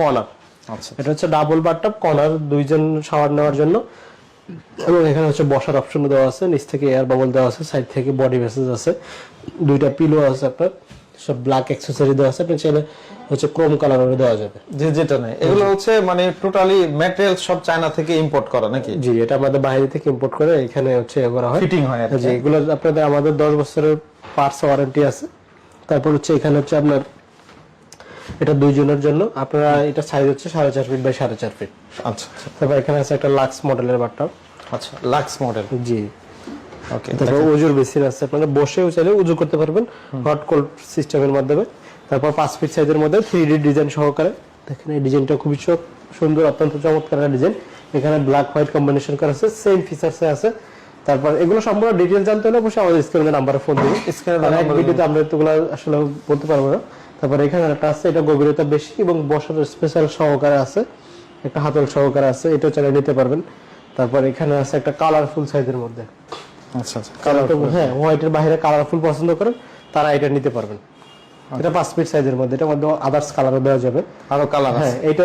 Corner. আচ্ছা। এটা হচ্ছে ডাবল বাথটব কর্নার দুইজন শাওয়ার নেওয়ার জন্য। এবং এখানে হচ্ছে বসার অপশন দেওয়া আছে নিচ থেকে এয়ার বাবল দেওয়া আছে সাইড থেকে বডি মেসেজ আছে। দুইটা পিলো আছে আপনার সব ব্ল্যাক অ্যাক্সেসরি দেওয়া আছে আপনি চাইলে হচ্ছে ক্রোম কালারের দেওয়া যাবে। যে যেটা নেই। এগুলো হচ্ছে মানে টোটালি ম্যাটেরিয়াল সব চায়না থেকে ইম্পোর্ট করা নাকি? জি এটা আমাদের বাইরে থেকে ইম্পোর্ট করে এখানে হচ্ছে এ করা হয়। ফিটিং হয়। জি এগুলো আপনাদের আমাদের দশ বছরের পার্টস ওয়ারেন্টি আছে। তারপর হচ্ছে এখানে হচ্ছে আপনার এটা দুইজনের জন্য। আপনারা এটা সাইজ হচ্ছে সাড়ে চার ফিট বাই সাড়ে চার ফিট আচ্ছা আচ্ছা। তারপর এখানে আছে একটা লাক্স মডেলের বাটটা। আচ্ছা লাক্স মডেল জি। ওকে তারপর উজুর বেসিন আছে। আপনারা বসেও চাইলে উজু করতে পারবেন। হট কোল্ড সিস্টেমের মাধ্যমে। তারপর পাঁচ ফিট সাইজের মধ্যে থ্রি ডি ডিজাইন সহকারে। দেখেন এই ডিজাইনটা খুবই সুন্দর অত্যন্ত চমৎকার ডিজাইন এখানে ব্ল্যাক হোয়াইট কম্বিনেশন করা আছে। সেম ফিচার্সে আছে। তারপর এগুলো সম্পূর্ণ ডিটেল জানতে হলে অবশ্যই আমাদের স্ক্রিনের নাম্বারে ফোন Screen এর এক ভিডিওতে আমরা এতগুলো আসলে বলতে পারব না। তারপর এখানে একটা আছে এটা গভীরতা বেশি এবং বসার স্পেশাল সহকারে আছে। একটা হাতল সহকারে আছে এটাও চাইলে নিতে পারবেন। তারপর এখানে আছে একটা কালারফুল সাইজের মধ্যে। আচ্ছা আচ্ছা কালারটা হ্যাঁ হোয়াইটের বাইরে কালারফুল পছন্দ করেন তারা এটা নিতে পারবেন। এটা পাঁচ ফিট সাইজের মধ্যে এটার মধ্যে আদার্স কালারও দেওয়া যাবে। আরও কালার আছে। হ্যাঁ এটা